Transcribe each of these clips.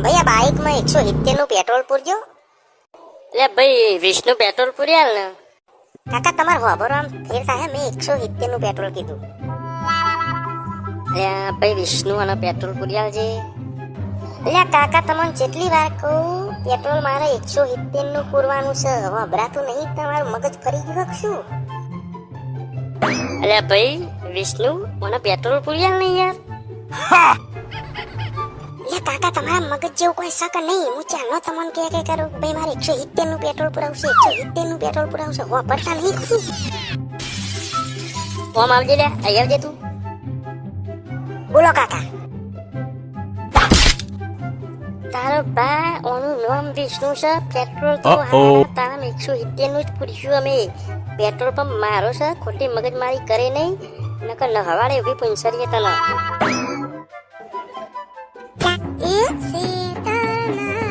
ભાઈ આ બાઇકમાં એકસો સિત્તેરનું પેટ્રોલ પૂરજો. એટલે ભાઈ વિષ્ણુ પેટ્રોલ પૂરી હાલ ને. કાકા તમારે વાપરો આમ ફેર થાય મેં એકસો સિત્તેરનું પેટ્રોલ કીધું. એટલે ભાઈ વિષ્ણુ અને પેટ્રોલ પૂરી આલજે. એટલે કાકા તમને જેટલી વાર કહું પેટ્રોલ મારે એકસો સિત્તેરનું પૂરવાનું છે. વભરાતું નહીં તમારું મગજ ફરી ગયું શું? એટલે ભાઈ વિષ્ણુ મને પેટ્રોલ પૂરી હાલ નહીં યાર. એટલે કાકા તમારા મગજ જેવું કોઈ શક નહીં. હું ચાલો તમને કે કે કરું? ભાઈ મારે એકસો ઇત્તેરનું પેટ્રોલ પુરાવશે એકસો ઇત્તેરનું પેટ્રોલ પુરાવશે. વાપરતા નહીં શું ફોર્મ આવજે લે અહીં આવજે તું. બોલો કાકા. તારો બા ઓનું નામ વિષ્ણુ છે પેટ્રોલ તો. તારા એકસો ઇત્તેરનું જ પૂછ્યું અમે. પેટ્રોલ પંપ મારો છે ખોટી મગજમારી કરે નહીં નકર ન હવાડે ઊભી પૂંછરીએ તને. સીતાના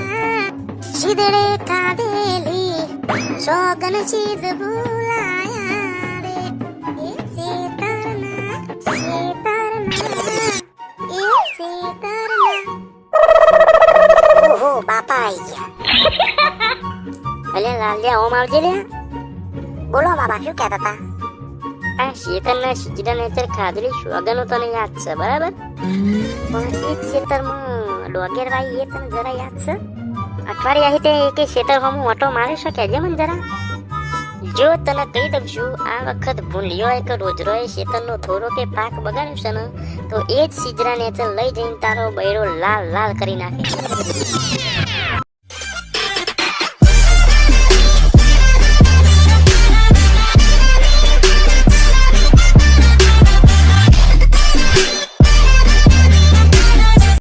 શીદડે કાવેલી સોગન શીદ ભૂલાયા રે એ સીતાના સીતાના એ સીતાના ઓહો બાપા આઈ ગયા અલ્યા લાલિયા ઓમ આવજે લે બોલો બાબા શું કહેતા હતા આ શેતરના સિજડા નેચર ખાધેલી સુગનો તને યાદ છે બરાબર પણ એ ખેતરમાં ડોગેર વાઈ એ તને જરા યાદ છે? અઠવાડિયા હિતે તે કે ખેતર હું ઓટો મારી શકે છે મને જરા? જો તને કહી દઉં છું, આ વખત ભૂલ્યો એક રોજ રોજ શેતરનો થોડો કે પાક બગાડ્યો છે ને, તો એ જ સિજરા નેચર લઈ જઈને તારો બૈરો લાલ લાલ કરી નાખે.